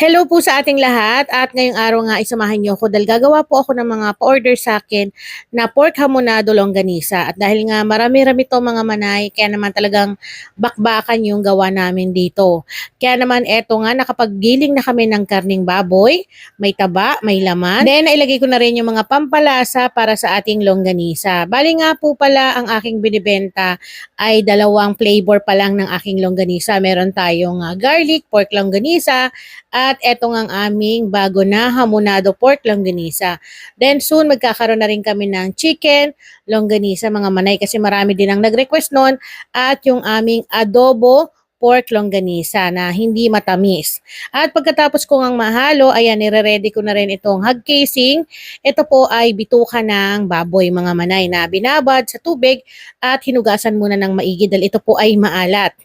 Hello po sa ating lahat at ngayong araw nga isamahan niyo ako dahil gagawa po ako ng mga pa-order sa akin na pork hamonado longganisa at dahil nga marami-rami to mga manay kaya naman talagang bakbakan yung gawa namin dito. Kaya naman eto nga nakapaggiling na kami ng karning baboy, may taba, may laman. Then nailagay ko na rin yung mga pampalasa para sa ating longganisa. Bali nga po pala ang aking binibenta ay dalawang flavor pa lang ng aking longganisa. Meron tayong ah, garlic, pork longganisa, at eto nga ang aming bago na hamonado pork longganisa. Then soon magkakaroon na rin kami ng chicken longganisa mga manay kasi marami din ang nag-request noon at yung aming adobo pork longganisa na hindi matamis. At pagkatapos ko ngang mahalo, ayan, nire-ready ko na rin itong hog casing. Ito po ay bituka ng baboy mga manay na binabad sa tubig at hinugasan muna ng maigi dahil ito po ay maalat.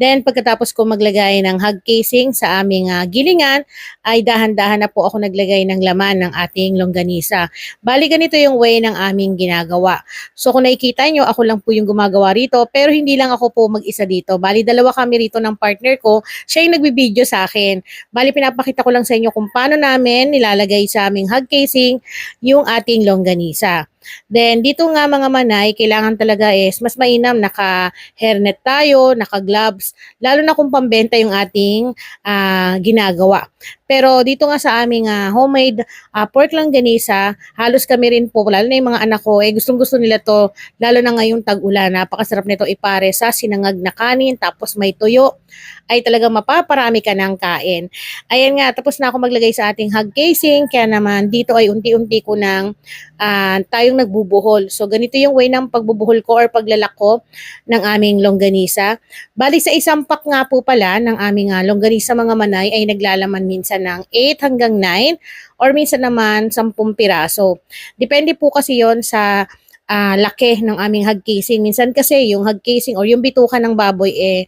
Then pagkatapos ko maglagay ng hog casing sa aming ah, gilingan, ay dahan-dahan na po ako naglagay ng laman ng ating longganisa. Bali ganito yung way ng aming ginagawa. So kung nakikita nyo, ako lang po yung gumagawa rito, pero hindi lang ako po mag-isa dito. Bali dalawa kami rito ng partner ko, siya yung nagbibideo sa akin. Bali pinapakita ko lang sa inyo kung paano namin nilalagay sa aming hog casing yung ating longganisa. Then dito nga mga manay, kailangan talaga is mas mainam naka-hairnet tayo, naka-gloves, lalo na kung pambenta yung ating ah, ginagawa. Pero dito nga sa aming ah, homemade ah, pork langganisa, halos kami rin po, lalo na yung mga anak ko, eh gustong gusto nila to, lalo na ngayong tag-ulan, napakasarap nito ipare sa sinangag na kanin, tapos may tuyo, ay talagang mapaparami ka ng kain. Ayan nga, tapos na ako maglagay sa ating hog casing, kaya naman dito ay unti-unti ko nang ah, tayong nagbubuhol. So ganito yung way ng pagbubuhol ko or paglalak ko ng aming longganisa. Bali sa isang pack nga po pala ng aming ah, longganisa mga manay ay naglalaman minsan ng 8 hanggang 9 or minsan naman 10 piraso. Depende po kasi yon sa ah, laki ng aming hog casing. Minsan kasi yung hog casing or yung bituka ng baboy eh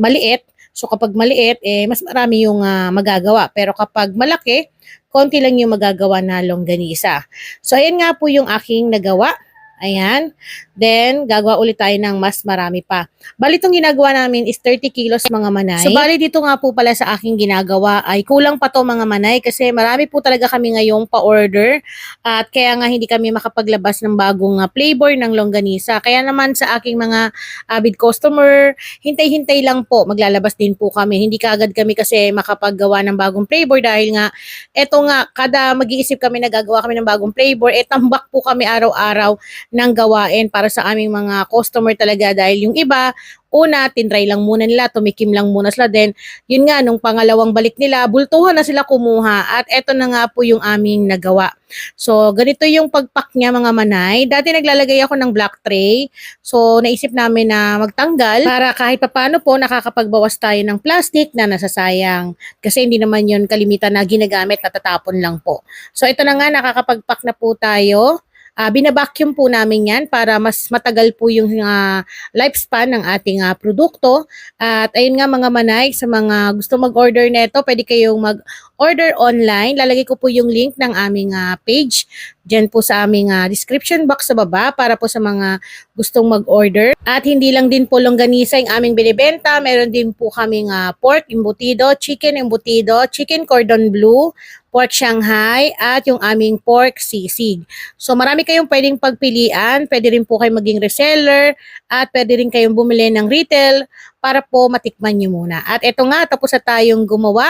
maliit. So kapag maliit, eh, mas marami yung ah, magagawa. Pero kapag malaki, konti lang yung magagawa na longganisa. So ayan nga po yung aking nagawa. Ayan. Then, gagawa ulit tayo ng mas marami pa. Bali, itong ginagawa namin is 30 kilos mga manay. So, bali dito nga po pala sa aking ginagawa ay kulang pa to mga manay kasi marami po talaga kami ngayong pa-order at kaya nga hindi kami makapaglabas ng bagong ah, flavor ng longganisa. Kaya naman sa aking mga avid customer, hintay-hintay lang po. Maglalabas din po kami. Hindi kaagad kami kasi makapaggawa ng bagong flavor dahil nga eto nga, kada mag-iisip kami na gagawa kami ng bagong flavor, eh tambak po kami araw-araw ng gawain para sa aming mga customer talaga dahil yung iba, una, tinry lang muna nila, tumikim lang muna sila din. Yun nga, nung pangalawang balik nila, bultuhan na sila kumuha at eto na nga po yung aming nagawa. So, ganito yung pagpak niya mga manay. Dati naglalagay ako ng black tray. So, naisip namin na magtanggal para kahit papano po nakakapagbawas tayo ng plastic na nasasayang. Kasi hindi naman yun kalimitan na ginagamit, natatapon lang po. So, ito na nga, nakakapagpak na po tayo. Ah, binabacuum po namin yan para mas matagal po yung ah, lifespan ng ating ah, produkto. At ayun nga mga manay, sa mga gusto mag-order nito, pwede kayong mag-order online. Lalagay ko po yung link ng aming ah, page dyan po sa aming ah, description box sa baba para po sa mga gustong mag-order. At hindi lang din po longganisa yung aming binibenta, meron din po kaming ah, pork embutido, chicken embutido, chicken cordon bleu, pork Shanghai, at yung aming pork sisig. So marami kayong pwedeng pagpilian, pwede rin po kayo maging reseller, at pwede rin kayong bumili ng retail para po matikman nyo muna. At ito nga, tapos na tayong gumawa.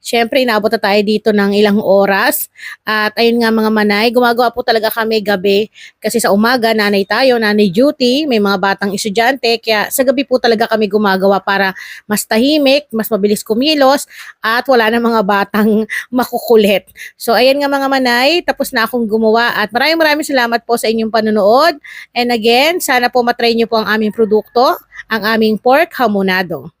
Siyempre, inaabot na tayo dito ng ilang oras. At ayun nga mga manay, gumagawa po talaga kami gabi. Kasi sa umaga, nanay tayo, nanay duty, may mga batang estudyante. Kaya sa gabi po talaga kami gumagawa para mas tahimik, mas mabilis kumilos, at wala na mga batang makukulit. So ayan nga mga manay, tapos na akong gumawa. At maraming maraming salamat po sa inyong panonood. And again, sana po matry nyo po ang aming produkto, ang aming pork hamonado.